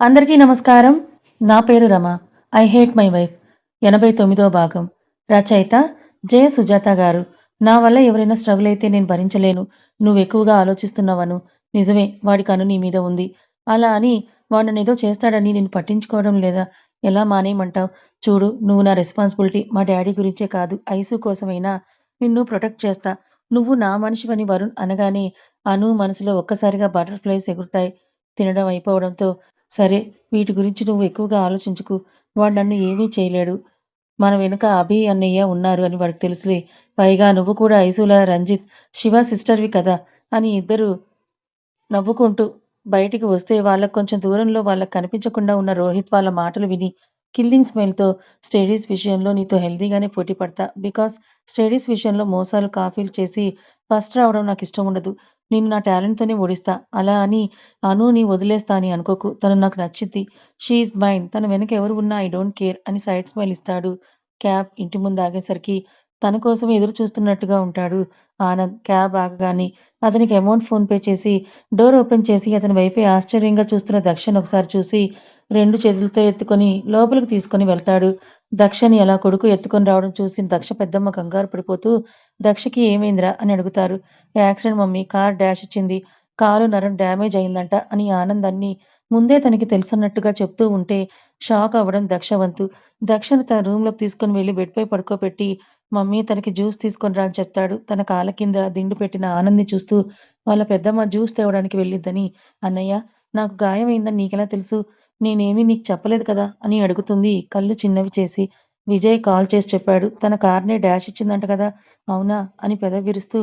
అందరికీ నమస్కారం. నా పేరు Rama. I hate my wife ఎనభై తొమ్మిదో భాగం. రచయిత జయ సుజాత గారు. నా వల్ల ఎవరైనా స్ట్రగుల్ అయితే నేను భరించలేను. నువ్వు ఎక్కువగా ఆలోచిస్తున్నావను. నిజమే వాడి కను నీ మీద ఉంది. అలా అని వాడు ఏదో చేస్తాడని నేను పట్టించుకోవడం లేదా? ఎలా మానేయమంటావు? చూడు నువ్వు నా రెస్పాన్సిబిలిటీ మా డాడీ గురించే కాదు. ఐసు కోసమైనా నిన్ను ప్రొటెక్ట్ చేస్తా. నువ్వు నా మనిషివని వరుణ్ అనగానే అను మనసులో ఒక్కసారిగా బటర్ఫ్లైస్ ఎగురుతాయి. తినడం అయిపోవడంతో సరే వీటి గురించి నువ్వు ఎక్కువగా ఆలోచించుకు. వాడు నన్ను ఏమీ చేయలేడు. మన వెనుక అభి అన్నయ్య ఉన్నారు అని వాడికి తెలుసులే. పైగా నువ్వు కూడా ఐసుల రంజిత్ శివ సిస్టర్వి కదా అని ఇద్దరు నవ్వుకుంటూ బయటికి వస్తే వాళ్ళకు కొంచెం దూరంలో వాళ్ళకి కనిపించకుండా ఉన్న రోహిత్ వాళ్ళ మాటలు విని కిల్లింగ్ స్మెల్తో స్టడీస్ విషయంలో నీతో హెల్దీగానే పోటీ పడతా. బికాస్ స్టడీస్ విషయంలో మోసాలు కాఫీలు చేసి ఫస్ట్ రావడం నాకు ఇష్టం ఉండదు. నేను నా టాలెంట్తోనే ఓడిస్తా. అలా అని అనుని వదిలేస్తా అని అనుకోకు. తను నాకు నచ్చింది. షీఈ్ మైండ్ తన వెనక ఎవరు ఉన్నా ఐ డోంట్ కేర్ అని సైడ్ స్మైల్ ఇస్తాడు. క్యాబ్ ఇంటి ముందు ఆగేసరికి తన కోసం ఎదురు చూస్తున్నట్టుగా ఉంటాడు ఆనంద్. క్యాబ్ ఆగగానే అతనికి అమౌంట్ ఫోన్పే చేసి డోర్ ఓపెన్ చేసి అతని వైపే ఆశ్చర్యంగా చూస్తున్న దక్షిణ్ ఒకసారి చూసి రెండు చేతులతో ఎత్తుకొని లోపలికి తీసుకొని వెళ్తాడు. దక్షని అలా కొడుకు ఎత్తుకొని రావడం చూసి దక్ష పెద్దమ్మ కంగారు పడిపోతూ దక్షకి ఏమైందిరా అని అడుగుతారు. యాక్సిడెంట్ మమ్మీ కార్ డాష్ ఇచ్చింది. కాలు నరం డ్యామేజ్ అయిందంట అని ఆనందాన్ని ముందే తనకి తెలుసున్నట్టుగా చెప్తూ ఉంటే షాక్ అవ్వడం దక్ష వంతు దక్షను తన రూమ్లోకి తీసుకొని వెళ్ళి బెడ్పై పడుకోబెట్టి మమ్మీ తనకి జ్యూస్ తీసుకొని రా అని చెప్తాడు. తన కాళ్ళ కింద దిండు పెట్టిన ఆనంద్ని చూస్తూ వాళ్ళ పెద్దమ్మ జ్యూస్ తేవడానికి వెళ్ళిద్దని. అన్నయ్య నాకు గాయమైందని నీకెలా తెలుసు? నేనేమీ నీకు చెప్పలేదు కదా? అని అడుగుతుంది. కళ్ళు చిన్నవి చేసి విజయ్ కాల్ చేసి చెప్పాడు. తన కార్నే డాష్ ఇచ్చిందంట కదా. అవునా? అని పెద విరుస్తూ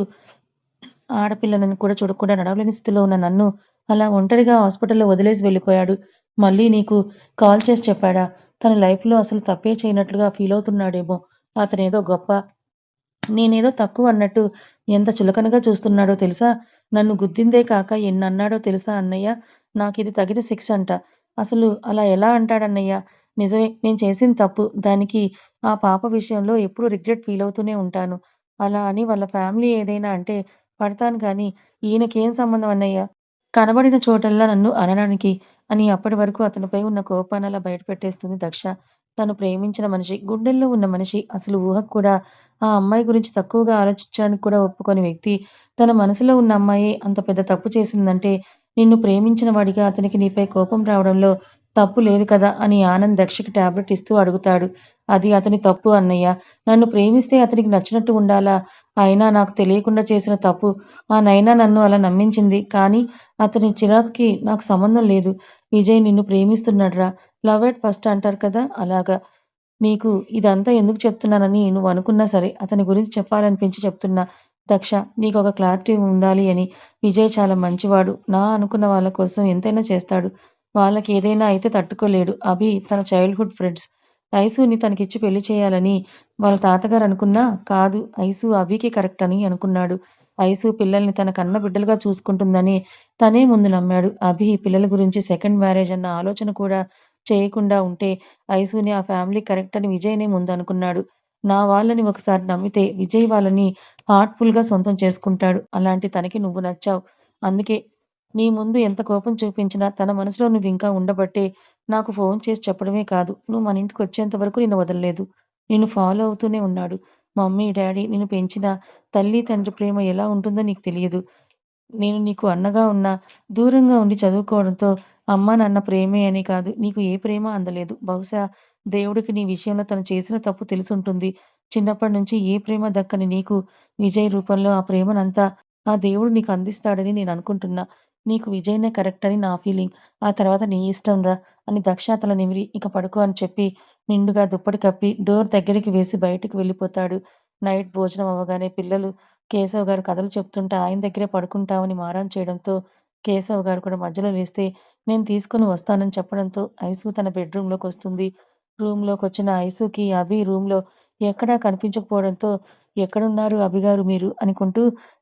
ఆడపిల్లలను కూడా చూడకుండా నడవలేని స్థితిలో ఉన్న నన్ను అలా ఒంటరిగా హాస్పిటల్లో వదిలేసి వెళ్ళిపోయాడు. మళ్ళీ నీకు కాల్ చేసి చెప్పాడా? తన లైఫ్లో అసలు తప్పే చేయనట్లుగా ఫీల్ అవుతున్నాడేమో. అతనేదో గొప్ప. నేనేదో తక్కువ అన్నట్టు ఎంత చులకనగా చూస్తున్నాడో తెలుసా? నన్ను గుద్దిందే కాక ఎన్నన్నాడో తెలుసా అన్నయ్య? నాకు ఇది తగిన శిక్ష అంట. అసలు అలా ఎలా అంటాడన్నయ్య? నిజమే నేను చేసింది తప్పు. దానికి ఆ పాప విషయంలో ఎప్పుడు రిగ్రెట్ ఫీల్ అవుతూనే ఉంటాను. అలా అని వాళ్ళ ఫ్యామిలీ ఏదైనా అంటే పడతాను కానీ ఈయనకేం సంబంధం అన్నయ్య? కనబడిన చోటల్లా నన్ను అనడానికి అని అప్పటి వరకు అతనిపై ఉన్న కోపాన్ని అలా బయటపెట్టేస్తుంది దక్ష. తను ప్రేమించిన మనిషి గుండెల్లో ఉన్న మనిషి అసలు ఊహకు కూడా ఆ అమ్మాయి గురించి తక్కువగా ఆలోచించడానికి కూడా ఒప్పుకొని వ్యక్తి. తన మనసులో ఉన్న అమ్మాయి అంత పెద్ద తప్పు చేసిందంటే నిన్ను ప్రేమించిన వాడిగా అతనికి నీపై కోపం రావడంలో తప్పు లేదు కదా అని ఆనంద్ దక్షకి టాబ్లెట్ ఇస్తూ అడుగుతాడు. అది అతని తప్పు అన్నయ్య. నన్ను ప్రేమిస్తే అతనికి నచ్చినట్టు ఉండాలా? అయినా నాకు తెలియకుండా చేసిన తప్పు. ఆ నైనా నన్ను అలా నమ్మించింది. కానీ అతని చిరాకుకి నాకు సంబంధం లేదు. విజయ్ నిన్ను ప్రేమిస్తున్నాడురా. లవ్ ఎట్ ఫస్ట్ అంటారు కదా అలాగా. నీకు ఇదంతా ఎందుకు చెప్తున్నానని నువ్వు అనుకున్నా సరే అతని గురించి చెప్పాలనిపించి చెప్తున్నా. దక్ష నీకు ఒక క్లారిటీ ఉండాలి అని. విజయ్ చాలా మంచివాడు. నా అనుకున్న వాళ్ళ కోసం ఎంతైనా చేస్తాడు. వాళ్ళకి ఏదైనా అయితే తట్టుకోలేడు. అభి తన చైల్డ్హుడ్ ఫ్రెండ్స్ ఐసుని తనకిచ్చి పెళ్ళి చేయాలని వాళ్ళ తాతగారు అనుకున్నా కాదు ఐసు అభికి కరెక్ట్ అని అనుకున్నాడు. ఐసు పిల్లల్ని తన కన్న బిడ్డలుగా చూసుకుంటుందని తనే ముందు నమ్మాడు. అభి పిల్లల గురించి సెకండ్ మ్యారేజ్ అన్న ఆలోచన కూడా చేయకుండా ఉంటే ఐసుని ఆ ఫ్యామిలీ కరెక్ట్ అని విజయ్నే ముందు అనుకున్నాడు. నా వాళ్ళని ఒకసారి నమ్మితే విజయ్ వాళ్ళని హార్ట్ఫుల్గా సొంతం చేసుకుంటాడు. అలాంటి తనకి నువ్వు నచ్చావు. అందుకే నీ ముందు ఎంత కోపం చూపించినా తన మనసులో నువ్వు ఇంకా ఉండబట్టే నాకు ఫోన్ చేసి చెప్పడమే కాదు. నువ్వు మన ఇంటికి వచ్చేంత వరకు నిన్ను వదలలేదు. నిన్ను ఫాలో అవుతూనే ఉన్నాడు. మమ్మీ డాడీ నిన్ను పెంచిన తల్లి తండ్రి ప్రేమ ఎలా ఉంటుందో నీకు తెలియదు. నేను నీకు అన్నగా ఉన్నా దూరంగా ఉండి చదువుకోవడంతో అమ్మ నాన్న ప్రేమే అని కాదు. నీకు ఏ ప్రేమ అందలేదు. బహుశా దేవుడికి నీ విషయంలో తను చేసిన తప్పు తెలుసుంటుంది. చిన్నప్పటి నుంచి ఏ ప్రేమ దక్కని నీకు విజయ్ రూపంలో ఆ ప్రేమనంతా ఆ దేవుడు నీకు అందిస్తాడని నేను అనుకుంటున్నా. నీకు విజయనే కరెక్ట్ అని నా ఫీలింగ్. ఆ తర్వాత నీ ఇష్టం రా అని దక్ష తల నిమిరి ఇక పడుకో అని చెప్పి నిండుగా దుప్పటి కప్పి డోర్ దగ్గరికి వేసి బయటకు వెళ్ళిపోతాడు. నైట్ భోజనం అవ్వగానే పిల్లలు కేశవ్ గారు కథలు చెప్తుంటే ఆయన దగ్గరే పడుకుంటామని మారాన్ చేయడంతో కేశవ్ గారు కూడా మధ్యలో లేస్తే నేను తీసుకుని వస్తానని చెప్పడంతో ఐసు తన బెడ్రూమ్లోకి వస్తుంది. రూమ్లోకి వచ్చిన ఐసుకి అభి రూమ్లో ఎక్కడా కనిపించకపోవడంతో ఎక్కడున్నారు అభిగారు మీరు అనుకుంటూ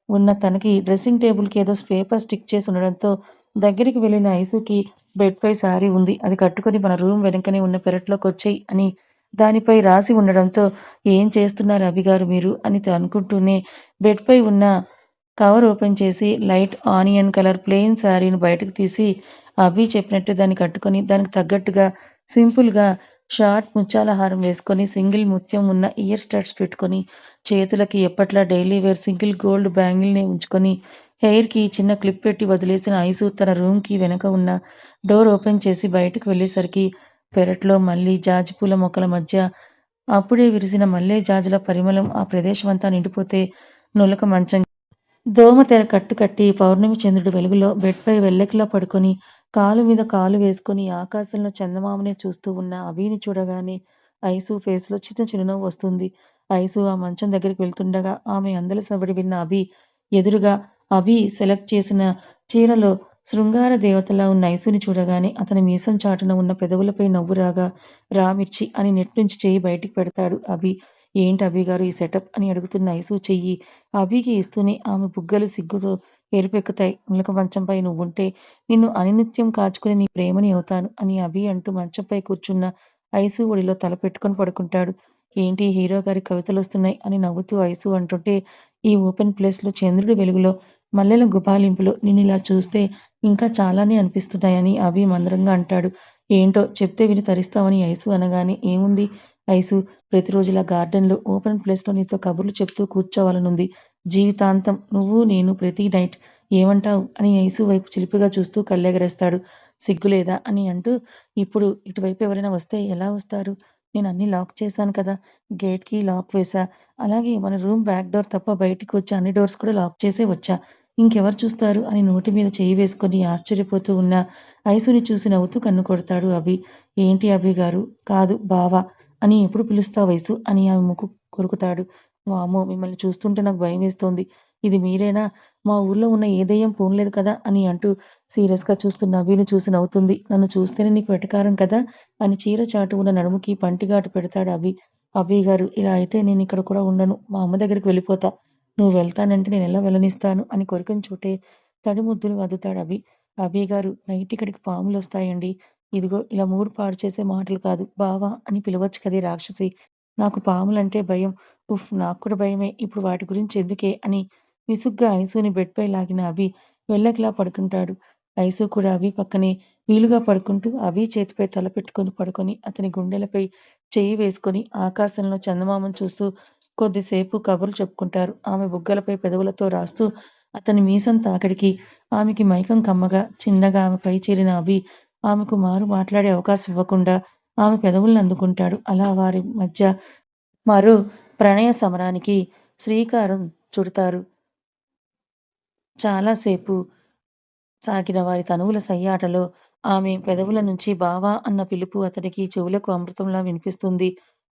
ఉన్న తనకి డ్రెస్సింగ్ టేబుల్కి ఏదో పేపర్ స్టిక్ చేసి ఉండడంతో దగ్గరికి వెళ్ళిన ఐసుకి బెడ్పై సారీ ఉంది. అది కట్టుకొని మన రూమ్ వెనుకనే ఉన్న పెరట్లోకి వచ్చాయి అని దానిపై రాసి ఉండడంతో ఏం చేస్తున్నారు అభిగారు మీరు అని అనుకుంటూనే బెడ్ పై ఉన్న కవర్ ఓపెన్ చేసి లైట్ ఆనియన్ కలర్ ప్లెయిన్ శారీని బయటకు తీసి అభి చెప్పినట్టు దాన్ని కట్టుకొని దానికి తగ్గట్టుగా సింపుల్‌గా షార్ట్ ముత్యాల హారం వేసుకొని, సింగిల్ ముత్యం ఉన్న ఇయర్ స్టడ్స్ పెట్టుకొని, చేతులకి ఎప్పట్లా డైలీ వేర్ సింగిల్ గోల్డ్ బ్యాంగిల్‌ని ఉంచుకొని, హెయిర్‌కి చిన్న క్లిప్ పెట్టి వదిలేసిన ఐసు తన రూమ్‌కి వెనక ఉన్న డోర్ ఓపెన్ చేసి బయటకు వెళ్ళేసరికి పెరట్లో మళ్ళీ జాజి పూల మొక్కల మధ్య అప్పుడే విరిసిన మల్లె జాజుల పరిమళం ఆ ప్రదేశమంతా నిండిపోతే నులక మంచం దోమ తెర కట్టు కట్టి పౌర్ణమి చంద్రుడు వెలుగులో బెడ్‌పై వెల్లకిలా పడుకొని, కాలు మీద కాలు వేసుకొని ఆకాశంలో చందమామనే చూస్తూ ఉన్న అభిని చూడగానే ఐసు ఫేస్‌లో చిన్న చిరునవ్వు వస్తుంది. ఐసు ఆ మంచం దగ్గరికి వెళ్తుండగా ఆమె అందల సవ్వడి విన్న అభి ఎదురుగా అభి సెలెక్ట్ చేసిన చీరలో శృంగార దేవతలా ఉన్న ఐసుని చూడగానే అతని మీసం చాటున ఉన్న పెదవులపై నవ్వు రాగా రా మిర్చి అని నెట్ నుంచి చెయ్యి బయటికి పెడతాడు అభి. ఏంటి అభి గారు ఈ సెటప్ అని అడుగుతున్న ఐసు చెయ్యి అభికి ఇస్తూనే ఆమె బుగ్గలు సిగ్గుతో ఎరుపెక్కుతాయి. నులక మంచంపై నువ్వుంటే నిన్ను అనినిత్యం కాచుకుని నీ ప్రేమని అవుతాను అని అభి అంటూ మంచంపై కూర్చున్న ఐసు ఒడిలో తల పెట్టుకొని పడుకుంటాడు. ఏంటి హీరో గారి కవితలు వస్తున్నాయి అని నవ్వుతూ ఐసు అంటుంటే ఈ ఓపెన్ ప్లేస్‌లో చంద్రుడి వెలుగులో మల్లెల గుపాలింపులో నేను ఇలా చూస్తే ఇంకా చాలానే అనిపిస్తున్నాయని అభి మందరంగా అంటాడు. ఏంటో చెప్తే విని తరిస్తామని ఐసు అనగానే ఏముంది ఐసు ప్రతిరోజులా గార్డెన్‌లో ఓపెన్ ప్లేస్‌లో నీతో కబుర్లు చెప్తూ కూర్చోవాలనుంది. జీవితాంతం నువ్వు నేను ప్రతి నైట్ ఏమంటావు అని ఐసు వైపు చిలిపిగా చూస్తూ కళ్ళెగరేస్తాడు. సిగ్గులేదా అని అంటూ ఇప్పుడు ఇటువైపు ఎవరైనా వస్తే ఎలా వస్తారు? నేను అన్ని లాక్ చేశాను కదా! గేట్‌కి లాక్ వేశా. అలాగే మన రూమ్ బ్యాక్ డోర్ తప్ప బయటికి అన్ని డోర్స్ కూడా లాక్ చేసే వచ్చా. ఇంకెవరు చూస్తారు? అని నోటి మీద చెయ్యి వేసుకొని ఆశ్చర్యపోతూ ఉన్న ఐసుని చూసి నవ్వుతూ కన్ను కొడతాడు అభి. ఏంటి అభిగారు? కాదు బావా అని ఎప్పుడు పిలుస్తావు వయసు అని ఆమె ముక్కు కొరుకుతాడు. వామ్మో! మిమ్మల్ని చూస్తుంటే నాకు భయమేస్తోంది. ఇది మీరేనా? మా ఊర్లో ఉన్న ఏ దెయ్యం పోన్లేదు కదా! అని అంటూ సీరియస్‌గా చూస్తున్న అభిని చూసి నవ్వుతుంది. నన్ను చూస్తేనే నీకు వెటకారం కదా! అని చీర చాటు ఉన్న నడుముకి పంటిగాటు పెడతాడు అభి. గారు ఇలా అయితే నేనిక్కడ కూడా ఉండను. మా అమ్మ దగ్గరికి వెళ్ళిపోతా. నువ్వు వెళ్తానంటే నేనెలా వెళ్ళనిస్తాను అని కొరికిన చోటే తడి ముద్దులు అద్దుతాడు అభి. గారు నైట్ ఇక్కడికి పాములొస్తాయండి. ఇదిగో ఇలా మూడ్ పాడు చేసే మాటలు కాదు. బావా అని పిలవచ్చు కదే రాక్షసి. నాకు పాములంటే భయం. ఉఫ్ నాకు కూడా భయమే. ఇప్పుడు వాటి గురించి ఎందుకే అని విసుగ్గా ఐసుని బెడ్‌పై లాగిన అభి వెళ్ళకిలా పడుకుంటాడు. ఐసు కూడా అభి పక్కనే వీలుగా పడుకుంటూ అభి చేతిపై తల పెట్టుకుని పడుకొని అతని గుండెలపై చెయ్యి వేసుకొని ఆకాశంలో చందమామను చూస్తూ కొద్దిసేపు కబుర్లు చెప్పుకుంటారు. ఆమె బుగ్గలపై పెదవులతో రాస్తూ అతని మీసం తాకిడికి ఆమెకి మైకం కమ్మగా చిన్నగా ఆమెపై చేరిన అభి ఆమెకు మారు మాట్లాడే అవకాశం ఇవ్వకుండా ఆమె పెదవులను అందుకుంటాడు. అలా వారి మధ్య మరో ప్రణయ సమరానికి శ్రీకారం చుడతారు. చాలాసేపు సాగిన వారి తనువుల సయ్యాటలో ఆమె పెదవుల నుంచి బావా అన్న పిలుపు అతడికి చెవులకు అమృతంలా వినిపిస్తుంది.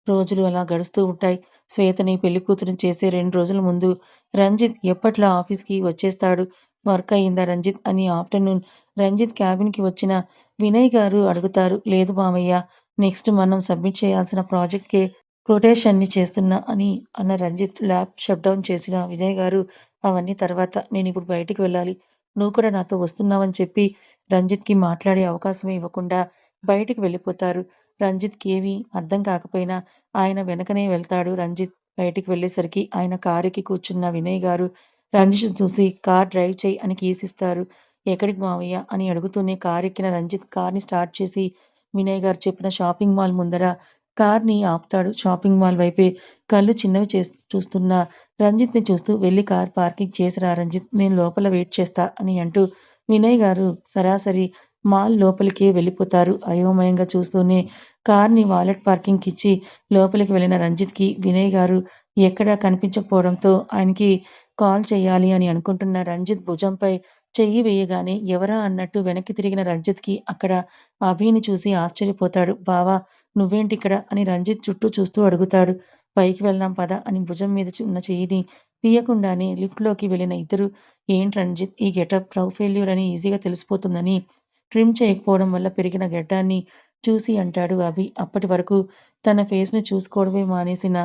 రోజులు అలా గడుస్తూ ఉంటాయి. శ్వేతని పెళ్ళికూతురిని చేసే రెండు రోజుల ముందు రంజిత్ ఎప్పట్లా ఆఫీస్‌కి వచ్చేస్తాడు. వర్క్ అయిందా రంజిత్ అని ఆఫ్టర్‌నూన్ రంజిత్ క్యాబిన్‌కి వచ్చిన వినయ్ గారు అడుగుతారు. లేదు మామయ్య నెక్స్ట్ మనం సబ్మిట్ చేయాల్సిన ప్రాజెక్ట్కి కొటేషన్‌ని చేస్తున్నా అని అన్న రంజిత్ ల్యాబ్ షట్ డౌన్ చేసిన వినయ్ గారు అవన్నీ తర్వాత. నేను ఇప్పుడు బయటికి వెళ్ళాలి. నువ్వు కూడా నాతో వస్తున్నావని చెప్పి రంజిత్‌కి మాట్లాడే అవకాశమే ఇవ్వకుండా బయటికి వెళ్ళిపోతారు. రంజిత్‌కి ఏమీ అర్థం కాకపోయినా ఆయన వెనకనే వెళ్తాడు రంజిత్. బయటికి వెళ్ళేసరికి ఆయన కారుకి కూర్చున్న వినయ్ గారు రంజిత్ చూసి కార్ డ్రైవ్ చేయి అని కీసిస్తారు ఎక్కడికి మావయ్య అని అడుగుతూనే కారెక్కిన రంజిత్ కార్‌ని స్టార్ట్ చేసి వినయ్ గారు చెప్పిన షాపింగ్ మాల్ ముందర కార్‌ని ఆపుతాడు. షాపింగ్ మాల్ వైపే కళ్ళు చిన్నవి చేస్ చూస్తున్న రంజిత్‌ని చూస్తూ వెళ్ళి కార్ పార్కింగ్ చేసిరా రంజిత్. నేను లోపల వెయిట్ చేస్తా అని అంటూ వినయ్ గారు సరాసరి మాల్ లోపలికే వెళ్ళిపోతారు. అయోమయంగా చూస్తూనే కార్‌ని వాలెట్ పార్కింగ్‌కిచ్చి లోపలికి వెళ్ళిన రంజిత్‌కి వినయ్ గారు ఎక్కడా కనిపించకపోవడంతో ఆయనకి కాల్ చేయాలి అని అనుకుంటున్న రంజిత్ భుజంపై చెయ్యి వేయగానే ఎవరా అన్నట్టు వెనక్కి తిరిగిన రంజిత్‌కి అక్కడ అభిని చూసి ఆశ్చర్యపోతాడు. బావా నువ్వేంటిక్కడ అని రంజిత్ చుట్టూ చూస్తూ అడుగుతాడు. పైకి వెళ్దాం పద అని భుజం మీద ఉన్న చెయ్యిని తీయకుండానే లిఫ్ట్‌లోకి వెళ్ళిన ఇద్దరు ఏంటి రంజిత్ ఈ గెటప్ లవ్ ఫెయిల్యూర్ అని ఈజీగా తెలిసిపోతుందని ట్రిమ్ చేయకపోవడం వల్ల పెరిగిన గడ్డాన్ని చూసి అంటాడు అభి. అప్పటి వరకు తన ఫేస్ను చూసుకోవడమే మానేసిన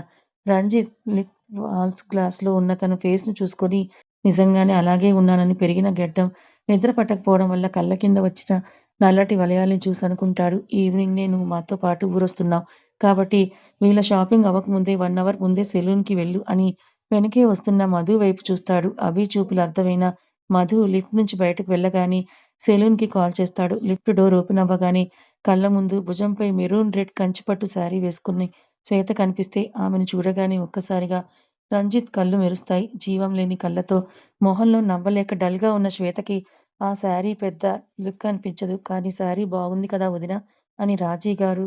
రంజిత్ లిప్ వాల్స్ గ్లాస్‌లో ఉన్న తన ఫేస్ను చూసుకొని నిజంగానే అలాగే ఉన్నానని పెరిగిన గెడ్డం నిద్ర పట్టకపోవడం వల్ల కళ్ళ కింద వచ్చిన నల్లటి వలయాల్ని చూసి అనుకుంటాడు. ఈవినింగ్ నేను మాతో పాటు ఊరొస్తున్నావు కాబట్టి వీళ్ళ షాపింగ్ అవ్వకముందే వన్ అవర్ ముందే సెలూన్‌కి వెళ్ళు అని వెనకే వస్తున్న మధు వైపు చూస్తాడు. అభి చూపులు అర్థమైన మధు లిఫ్ట్ నుంచి బయటకు వెళ్ళగానే సెలూన్‌కి కాల్ చేస్తాడు. లిఫ్ట్ డోర్ ఓపెన్ అవ్వగానే కళ్ళ ముందు భుజంపై మెరూన్ రెడ్ కంచిపట్టు శారీ వేసుకుని శ్వేత కనిపిస్తే ఆమెను చూడగానే ఒక్కసారిగా రంజిత్ కళ్ళు మెరుస్తాయి. జీవం లేని కళ్ళతో మొహంలో నవ్వలేక డల్‌గా ఉన్న శ్వేతకి ఆ శారీ పెద్ద లుక్ అనిపించదు. కానీ శారీ బాగుంది కదా వదినా! అని రాజీ గారు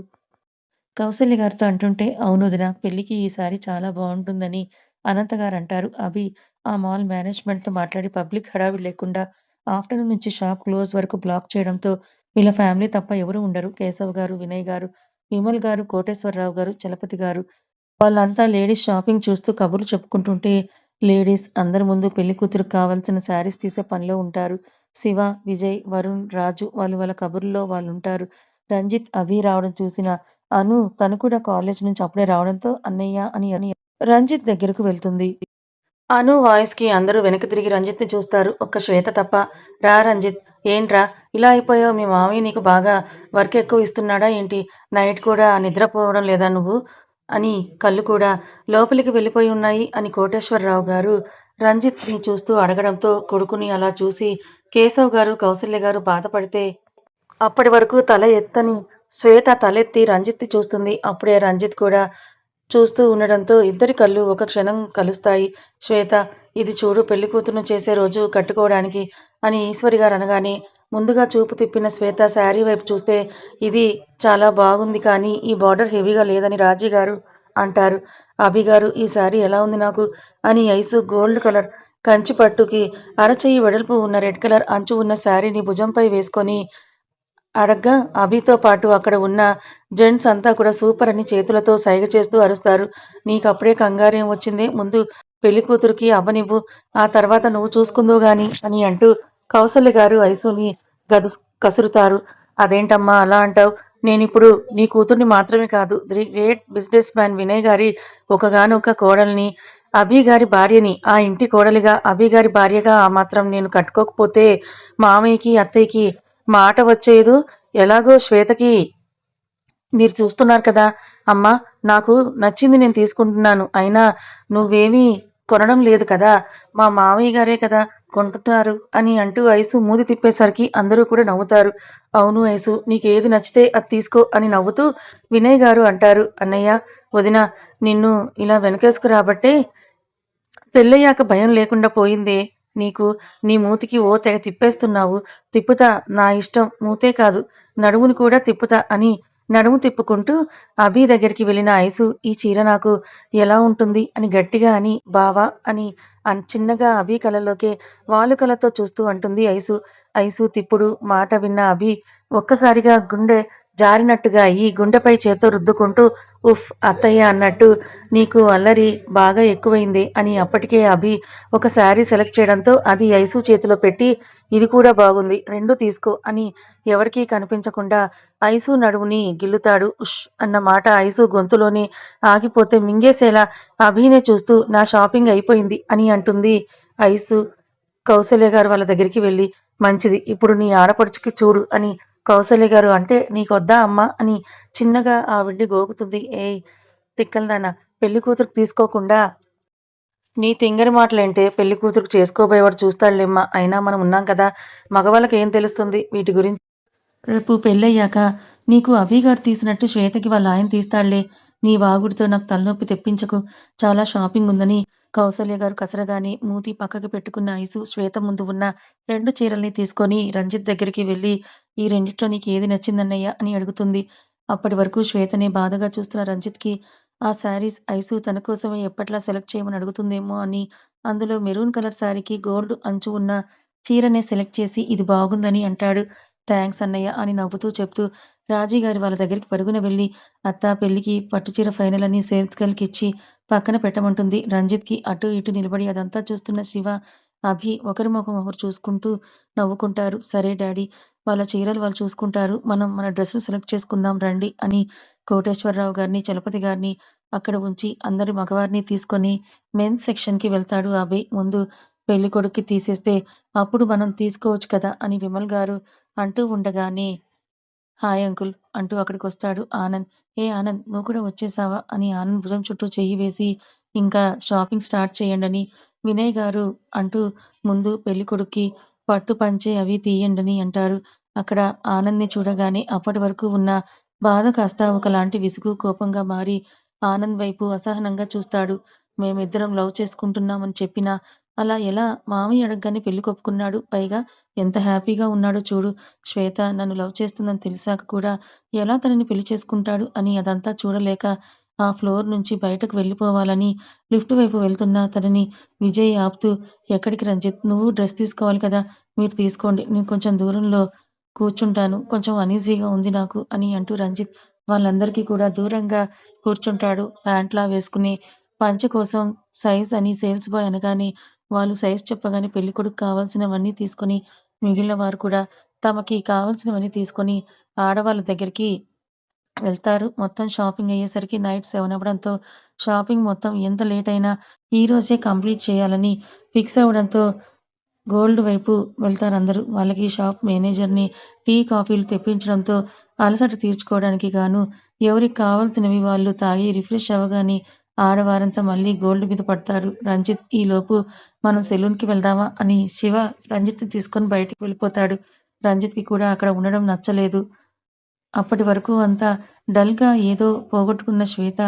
కౌశల్య గారితో అంటుంటే అవును వదినా! పెళ్ళికి ఈ శారీ చాలా బాగుంటుందని అనంత గారు అంటారు అభి ఆ మాల్ మేనేజ్‌మెంట్‌తో మాట్లాడి పబ్లిక్ హడావిడి లేకుండా ఆఫ్టర్‌నూన్ నుంచి షాప్ క్లోజ్ వరకు బ్లాక్ చేయడంతో వీళ్ళ ఫ్యామిలీ తప్ప ఎవరు ఉండరు. కేశవ్ గారు, వినయ్ గారు, విమల్ గారు, కోటేశ్వరరావు గారు, చలపతి గారు వాళ్ళంతా లేడీస్ షాపింగ్ చూస్తూ కబుర్లు చెప్పుకుంటుంటే లేడీస్ అందరి ముందు పెళ్ళి కూతురు కావాల్సిన శారీస్ తీసే పనిలో ఉంటారు. శివ, విజయ్, వరుణ్, రాజు వాళ్ళు వాళ్ళ కబుర్లో వాళ్ళు ఉంటారు రంజిత్, అభి రావడం చూసిన అను తను కూడా కాలేజ్ నుంచి అప్పుడే రావడంతో అన్నయ్య అని అని రంజిత్ దగ్గరకు వెళ్తుంది. అను వాయిస్కి అందరూ వెనక్కి తిరిగి రంజిత్ని చూస్తారు. ఒక్క శ్వేత తప్ప. రా రంజిత్! ఏంట్రా ఇలా అయిపోయావు? మీ మామయ్య నీకు బాగా వర్క్ ఎక్కువ ఇస్తున్నాడా ఏంటి? నైట్ కూడా నిద్రపోవడం లేదా నువ్వు? అని కళ్ళు కూడా లోపలికి వెళ్ళిపోయి ఉన్నాయి అని కోటేశ్వరరావు గారు రంజిత్‌ని చూస్తూ అడగడంతో కొడుకుని అలా చూసి కేశవ్ గారు, కౌసల్య గారు బాధపడితే అప్పటి వరకు తల ఎత్తని శ్వేత తలెత్తి రంజిత్‌ని చూస్తుంది. అప్పుడే రంజిత్ కూడా చూస్తూ ఉండడంతో ఇద్దరి కళ్ళు ఒక క్షణం కలుస్తాయి. శ్వేత ఇది చూడు పెళ్ళి కూతురును చేసే రోజు కట్టుకోవడానికి అని ఈశ్వరి గారు అనగానే ముందుగా చూపు తిప్పిన శ్వేత శారీ వైపు చూస్తే ఇది చాలా బాగుంది కానీ ఈ బార్డర్ హెవీగా లేదని రాజీ గారు అంటారు. అభి గారు ఈ శారీ ఎలా ఉంది నాకు? అని ఐసు గోల్డ్ కలర్ కంచి పట్టుకి అరచెయ్యి వెడల్పు ఉన్న రెడ్ కలర్ అంచు ఉన్న శారీని భుజంపై వేసుకొని అడగ్గా అభితో పాటు అక్కడ ఉన్న జెంట్స్ అంతా కూడా సూపర్ అని చేతులతో సైగ చేస్తూ అరుస్తారు. నీకప్పుడే కంగారేం వచ్చిందే ముందు పెళ్ళి కూతురికి అవ్వనివ్వు. ఆ తర్వాత నువ్వు చూసుకుందువు గాని అని అంటూ కౌసల్య గారు ఐసుని గదు కసురుతారు. అదేంటమ్మా అలా అంటావు నేనిప్పుడు నీ కూతుర్ని మాత్రమే కాదు the great businessman Vinay గారి ఒకగానొక కోడల్ని, అభి గారి భార్యని. ఆ ఇంటి కోడలిగా, అభి గారి భార్యగా ఆ మాత్రం నేను కట్టుకోకపోతే మామయ్యకి, అత్తయ్యకి మాట వచ్చేదు ఎలాగో శ్వేతకి మీరు చూస్తున్నారు కదా! అమ్మా! నాకు నచ్చింది నేను తీసుకుంటున్నాను. అయినా నువ్వేమీ కొనడం లేదు కదా! మా మామయ్య గారే కదా కొంటున్నారు అని అంటూ ఐసు మూతి తిప్పేసరికి అందరూ కూడా నవ్వుతారు. అవును ఐసు నీకేది నచ్చితే అది తీసుకో అని నవ్వుతూ వినయ్ గారు అంటారు. అన్నయ్య, వదినా నిన్ను ఇలా వెనకేసుకు రాబట్టే పెళ్ళయ్యాక భయం లేకుండా పోయిందే నీకు. నీ మూతికి ఓ తెగ తిప్పేస్తున్నావు. తిప్పుతా నా ఇష్టం మూతే కాదు నడుముని కూడా తిప్పుతా అని నడుము తిప్పుకుంటూ అభి దగ్గరికి వెళ్ళిన ఐసు ఈ చీర నాకు ఎలా ఉంటుంది అని గట్టిగా అని బావా అని అన్ చిన్నగా అభి కలలోకే వాలు చూస్తూ అంటుంది ఐసు. ఐసు తిప్పుడు మాట విన్న అభి ఒక్కసారిగా గుండె జారినట్టుగా ఈ గుండెపై చేత్తో రుద్దుకుంటూ ఉఫ్ అత్తయ్య అన్నట్టు నీకు అల్లరి బాగా ఎక్కువైంది అని అప్పటికే అభి ఒక శారీ సెలెక్ట్ చేయడంతో అది ఐసు చేతిలో పెట్టి ఇది కూడా బాగుంది. రెండు తీసుకో అని ఎవరికీ కనిపించకుండా ఐసు నడుముని గిల్లుతాడు. ఉష్ అన్న మాట ఐసు గొంతులోనే ఆగిపోతే మింగేసేలా అభినే చూస్తూ నా షాపింగ్ అయిపోయింది అని అంటుంది ఐసు. కౌసల్య గారు వాళ్ళ దగ్గరికి వెళ్ళి మంచిది ఇప్పుడు నీ ఆడపడుచుకి చూడు అని కౌసల్య గారు అంటే నీకొద్దా అమ్మా? అని చిన్నగా ఆవిడ్ని గోకుతుంది. ఏయ్ తిక్కలదానా పెళ్ళి కూతురుకు తీసుకోకుండా నీ తింగరి మాటలేంటే పెళ్ళి కూతురుకు చేసుకోబోయేవాడు చూస్తాడులేమ్మా. అయినా మనం ఉన్నాం కదా. మగవాళ్ళకి ఏం తెలుస్తుంది? వీటి గురించి రేపు పెళ్ళయ్యాక నీకు అభి గారు తీసినట్టు శ్వేతకి వాళ్ళ ఆయన తీస్తాడులే. నీ వాగుడితో నాకు తలనొప్పి తెప్పించకు. చాలా షాపింగ్ ఉందని కౌసల్య గారు కసరగానే మూతి పక్కకి పెట్టుకున్న ఐసు శ్వేత ముందు ఉన్న రెండు చీరల్ని తీసుకొని రంజిత్ దగ్గరికి వెళ్ళి ఈ రెండిట్లో నీకు ఏది నచ్చిందన్నయ్య? అని అడుగుతుంది. అప్పటి వరకు శ్వేతని బాధగా చూస్తున్న రంజిత్కి ఆ శారీస్ ఐసు తన కోసమే ఎప్పట్లా సెలెక్ట్ చేయమని అడుగుతుందేమో అని. అందులో మెరూన్ కలర్ శారీకి గోల్డ్ అంచు ఉన్న చీరనే సెలెక్ట్ చేసి ఇది బాగుందని అంటాడు. థ్యాంక్స్ అన్నయ్య అని నవ్వుతూ చెప్తూ రాజీ గారి వాళ్ళ దగ్గరికి పరుగున వెళ్ళి అత్తా పెళ్ళికి పట్టుచీర ఫైనల్ అని సేల్స్ గర్ల్‌కి ఇచ్చి పక్కన పెట్టమంటుంది. రంజిత్‌కి అటు ఇటు నిలబడి అదంతా చూస్తున్న శివ, అభి ఒకరి ముఖం ఒకరు చూసుకుంటూ నవ్వుకుంటారు. సరే డాడీ వాళ్ళ చీరలు వాళ్ళు చూసుకుంటారు. మనం మన డ్రెస్సులు సెలెక్ట్ చేసుకుందాం రండి అని కోటేశ్వరరావు గారిని, చలపతి గారిని అక్కడ ఉంచి అందరి మగవారిని తీసుకొని మెన్స్ సెక్షన్‌కి వెళ్తాడు అభి. ముందు పెళ్ళికొడుక్కి తీసేస్తే అప్పుడు మనం తీసుకోవచ్చు కదా అని విమల్ గారు అంటూ ఉండగానే హాయ్ అంకుల్ అంటూ అక్కడికి వస్తాడు ఆనంద్. ఏ ఆనంద్ నువ్వు కూడా వచ్చేసావా అని ఆనంద్ భుజం చుట్టూ చెయ్యి వేసి ఇంకా షాపింగ్ స్టార్ట్ చేయండని వినయ్ గారు అంటూ ముందు పెళ్ళికొడుక్కి పట్టు పంచె అవి తీయండని అంటారు. అక్కడ ఆనంద్‌ని చూడగానే అప్పటి వరకు ఉన్న బాధ కాస్త ఒకలాంటి విసుగు, కోపంగా మారి ఆనంద్ వైపు అసహనంగా చూస్తాడు. మేమిద్దరం లవ్ చేసుకుంటున్నామని చెప్పినా అలా ఎలా మామయ్య అడగగానే పెళ్ళి కొప్పుకున్నాడు పైగా ఎంత హ్యాపీగా ఉన్నాడో చూడు. శ్వేత నన్ను లవ్ చేస్తుందని తెలిసాక కూడా ఎలా తనని పెళ్ళి చేసుకుంటాడు అని అదంతా చూడలేక ఆ ఫ్లోర్ నుంచి బయటకు వెళ్ళిపోవాలని లిఫ్ట్ వైపు వెళ్తున్న తనని విజయ్ ఆపుతూ ఎక్కడికి రంజిత్ నువ్వు డ్రెస్ తీసుకోవాలి కదా! మీరు తీసుకోండి. నేను కొంచెం దూరంలో కూర్చుంటాను. కొంచెం అనీజీగా ఉంది నాకు అని అంటూ రంజిత్ వాళ్ళందరికీ కూడా దూరంగా కూర్చుంటాడు. ప్యాంట్‌లా వేసుకుని పంచ కోసం సైజ్ అని సేల్స్ బాయ్ అనగానే వాళ్ళు సైజ్ చెప్పగానే పెళ్ళికొడుకు కావాల్సినవన్నీ తీసుకొని మిగిలిన వారు కూడా తమకి కావాల్సినవన్నీ తీసుకొని ఆడవాళ్ళ దగ్గరికి వెళ్తారు. మొత్తం షాపింగ్ అయ్యేసరికి నైట్ సెవెన్ అవ్వడంతో షాపింగ్ మొత్తం ఎంత లేట్ అయినా ఈరోజే కంప్లీట్ చేయాలని ఫిక్స్ అవ్వడంతో గోల్డ్ వైపు వెళ్తారు అందరూ వాళ్ళకి షాప్ మేనేజర్‌ని టీ, కాఫీలు తెప్పించడంతో అలసట తీర్చుకోవడానికి గాను ఎవరికి కావాల్సినవి వాళ్ళు తాగి రిఫ్రెష్ అవ్వగానే ఆడవారంతా మళ్ళీ గోల్డ్ మీద పడతారు. రంజిత్ ఈలోపు మనం సెలూన్‌కి వెళ్దామా అని శివ రంజిత్ తీసుకొని బయటికి వెళ్ళిపోతాడు. రంజిత్‌కి కూడా అక్కడ ఉండడం నచ్చలేదు. అప్పటి వరకు అంతా డల్‌గా ఏదో పోగొట్టుకున్న శ్వేత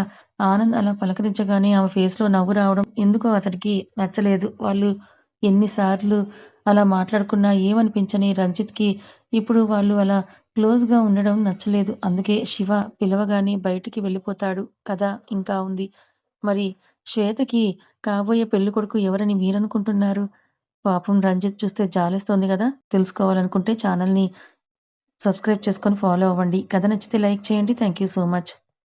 ఆనంద్ అలా పలకరించగానే ఆమె ఫేస్‌లో నవ్వు రావడం ఎందుకో అతడికి నచ్చలేదు. వాళ్ళు ఎన్నిసార్లు అలా మాట్లాడుకున్నా ఏమనిపించని రంజిత్‌కి ఇప్పుడు వాళ్ళు అలా క్లోజ్‌గా ఉండడం నచ్చలేదు. అందుకే శివ పిలవగానే బయటికి వెళ్ళిపోతాడు. కథ ఇంకా ఉంది. మరి శ్వేతకి కాబోయే పెళ్ళికొడుకు ఎవరని మీరనుకుంటున్నారు? పాపం రంజిత్ చూస్తే జాలేస్తోంది కదా తెలుసుకోవాలనుకుంటే ఛానల్‌ని సబ్స్క్రైబ్ చేసుకొని ఫాలో అవ్వండి. కథ నచ్చితే లైక్ చేయండి. Thank you so much.